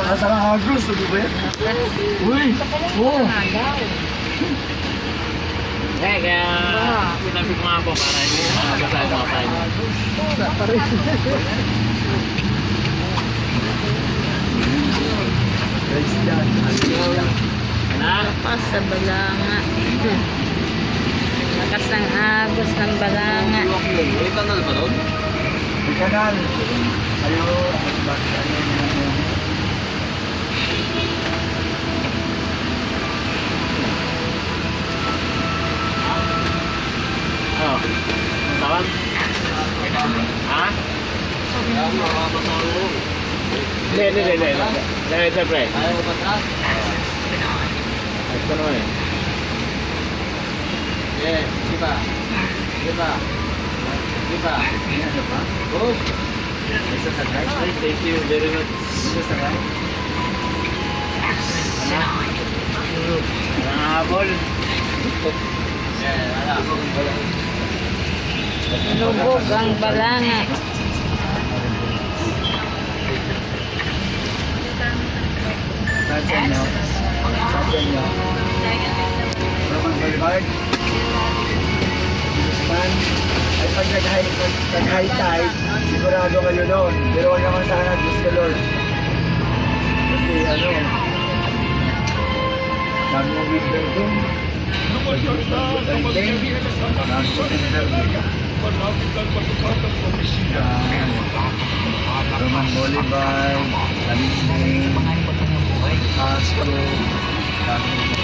Lakas ang agos, ano ba yan? Uy! Oh! Eh, kaya sinabi ko nga po para hindi makakasal mga tayo. Praise God. Hallelujah. Na? Lakas sa balanga. Lakas ng agos ng balanga. May tanal ba doon? May kanal. Bakit ano yun ano? Hindi, hindi, hindi, hindi. Hindi, siyempre. Ayaw mo patras? Ito naman eh. Yeah, di ba? Di ba? Di ba? May ano pa? Oh, sasakay? Ay, thank you very much. May sasakay? Nakahabol. yeah, wala. Lubog ang balanga. Sa inyo? Saan sa inyo? Roman Boulevard? Man, ay pag nag-high, nag-high tide, sigurado kayo doon. Pero wala naman sana, Diyos ka Lord. Kasi ano, dami mong winter doon. Roman Boulevard, Talisman, Obrigado.